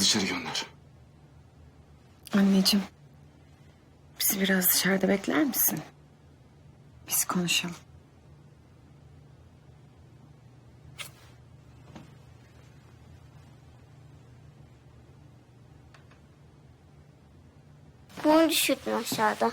kız içeri gönder. Anneciğim. Bizi biraz dışarıda bekler misin? Biz konuşalım. Bunu düşürdün aşağıda.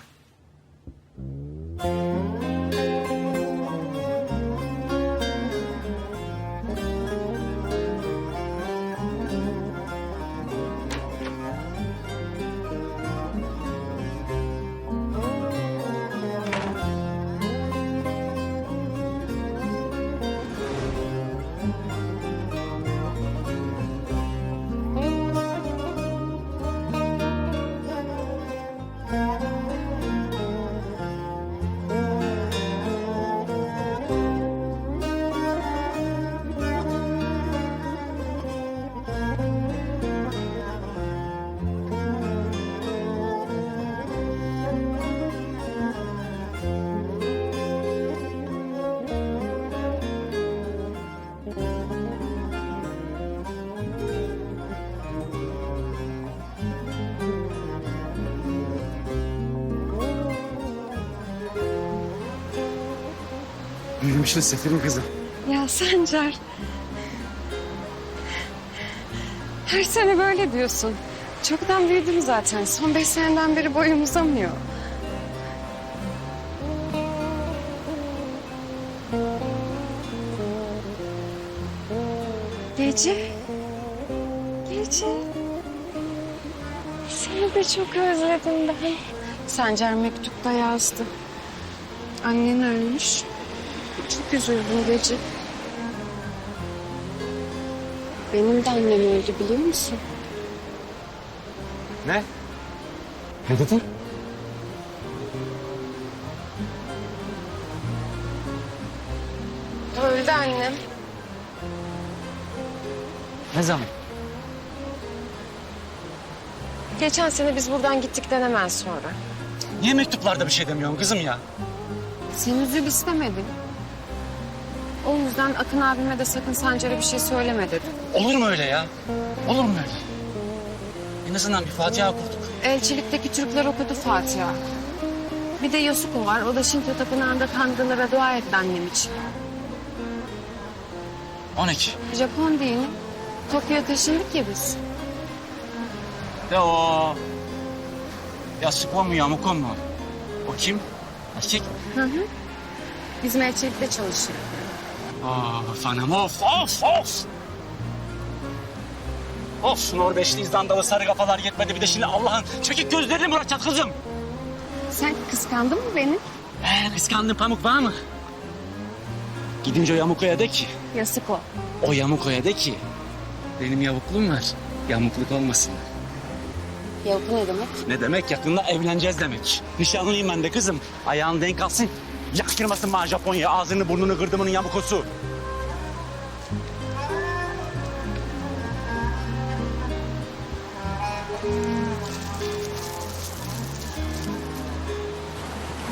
Büyümüşsün Sefer'in kızı. Ya Sencer. Her sene böyle diyorsun. Çoktan büyüdüm zaten. Son beş seneden beri boyum uzamıyor. Gece. Gece. Seni de çok özledim ben. Sencer mektupta yazdı. Annen ölmüş. Çok üzüldüm gece. Benim de annem öldü biliyor musun? Ne? Ne dedin? Öldü annem. Ne zaman? Geçen sene biz buradan gittikten hemen sonra. Niye mektuplarda bir şey demiyorsun kızım ya? Sen üzül istemedim. O yüzden Akın abime de sakın Sencer'e bir şey söyleme dedim. Olur mu öyle ya? Olur mu öyle? En azından bir Fatiha kurduk. Elçilikteki Türkler okudu Fatiha. Bir de Yasuko var. O da Şinto Tapınağı'nda tanrılara dua etti annem için. O ne ki? Japon dini. Tokyo'ya taşındık ya biz. De o... Yastık mu yamuk mu? O kim? Erkek mi? Hı hı. Bizim elçilikte çalışıyor. Of anam of of of. Of Norveçli İzlandalı sarı kafalar yetmedi bir de şimdi Allah'ın çekik gözlerini bırakacak kızım. Sen kıskandın mı beni? Ee, kıskandın pamuk var mı? Gidince o Yamuko'ya de ki, Yasuko. o Yamuko'ya de ki benim yavukluğum var. Yamukluk olmasın. Ya bu ne demek? Ne demek? Yakında evleneceğiz demek. Nişanlıyım ben de kızım. Ayağın denk alsın. Yaktırmasın bana Japonya. Ağzını burnunu kırdımının yamukosu.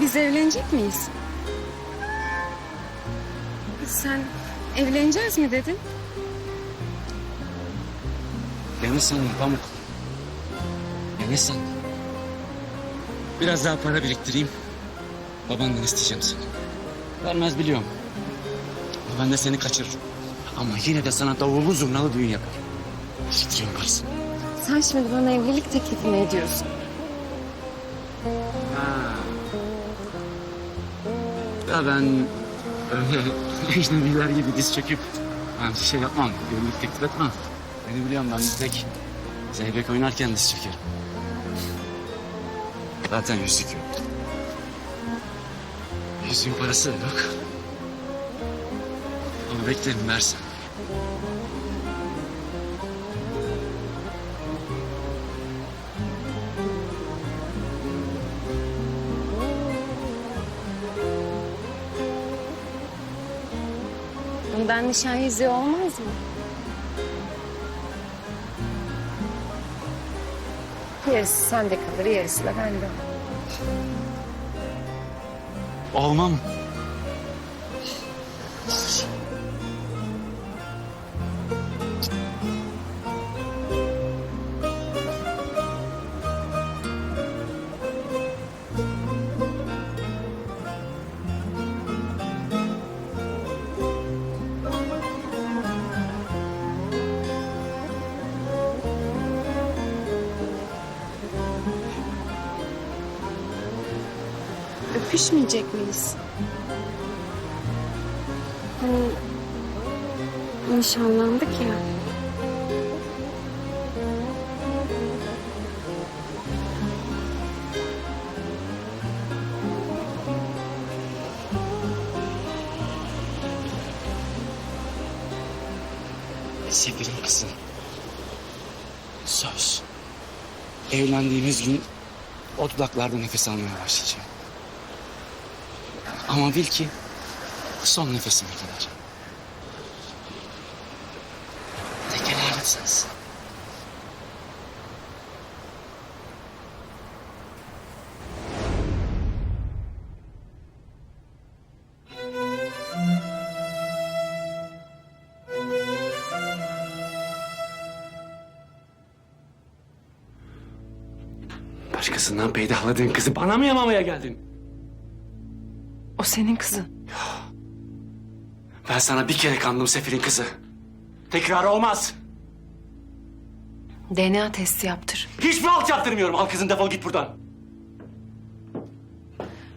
Biz evlenecek miyiz? Sen evleneceğiz mi dedin? Yanlış sandın Pamuk. Yanlış sandın. Biraz daha para biriktireyim. Babandan isteyeceğim seni. Vermez biliyorum. Ben de seni kaçırırım. Ama yine de sana davullu zurnalı düğün yaparım. İşte yaparsın. Sen şimdi bana evlilik teklifi mi ediyorsun? Ha. Ya ben öyle ecnebiler gibi diz çöküp ben bir şey yapmam. Evlilik teklif etmem. Beni biliyorum ben bir tek zeybek oynarken diz çökerim. Zaten yüzük yok. Yüzüğün parası da yok. Ama beklerim versen. Bundan nişan yüzüğü olmaz mı? Yarısı sende kalır, yarısı da bende. Olmam. Öpüşmeyecek miyiz? Hani nişanlandık ya. Sefil'in kızı. Söz. Evlendiğimiz gün o dudaklarda nefes almaya başlayacağım. Ama bil ki son nefesime kadar. Tek helal et sensin. Başkasından peydahladığın kızı bana mı yamamaya geldin? Senin kızın. Ben sana bir kere kandım Sefil'in kızı. Tekrar olmaz. DNA testi yaptır. Hiçbir alt yaptırmıyorum. Al kızın defol git buradan.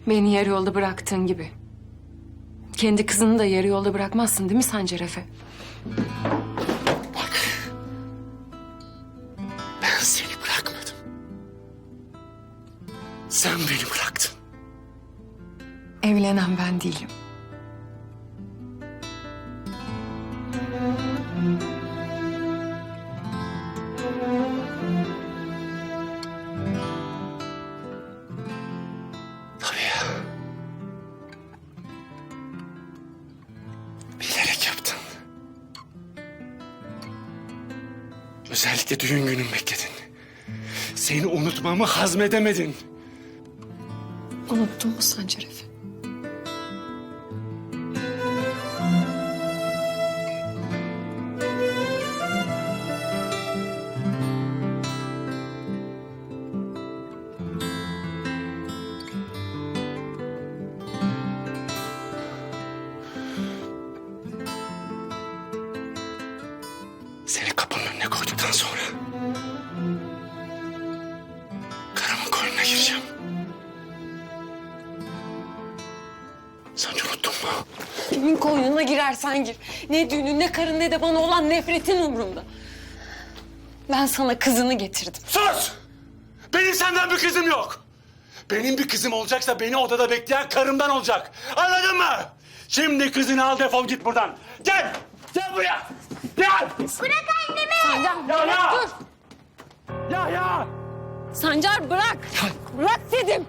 Beni yarı yolda bıraktığın gibi. Kendi kızını da yarı yolda bırakmazsın değil mi Sancar Efe? Bak. Ben seni bırakmadım. Sen beni bıraktın. Evlenen ben değilim. Tabii ya. Bilerek yaptın. Özellikle düğün günüm bekledin. Seni unutmamı hazmedemedin. Unuttun mu Sancar Efe? Sen unuttun mu? Kimin koynuna girersen gir. Ne düğünün ne karın ne de bana olan nefretin umurumda. Ben sana kızını getirdim. Sus! Benim senden bir kızım yok. Benim bir kızım olacaksa beni odada bekleyen karımdan olacak. Anladın mı? Şimdi kızını al defol git buradan. Gel! Gel buraya! Gel! Bırak annemi. Sancar Ya ya! dur. Ya ya! Sancar bırak. Bırak dedim.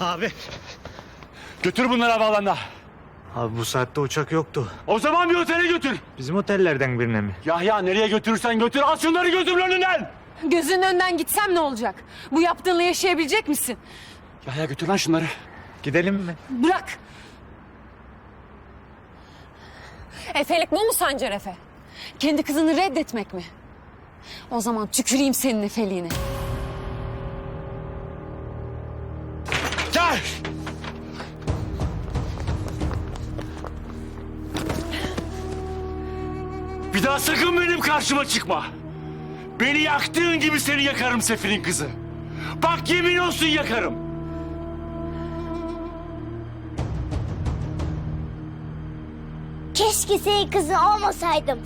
Abi. Götür bunları havaalanına. Abi bu saatte uçak yoktu. O zaman bir otele götür. Bizim otellerden birine mi? Yahya nereye götürürsen götür. Al şunları gözümün önünden. Gözünün önünden gitsem ne olacak? Bu yaptığınla yaşayabilecek misin? Yahya götür lan şunları. Gidelim mi? Bırak. Efelik bu mu Sancar Efe? Kendi kızını reddetmek mi? O zaman tüküreyim senin efeliğine. Karşıma çıkma. Beni yaktığın gibi seni yakarım Sefil'in kızı. Bak yemin olsun yakarım. Keşke senin kızın olmasaydım.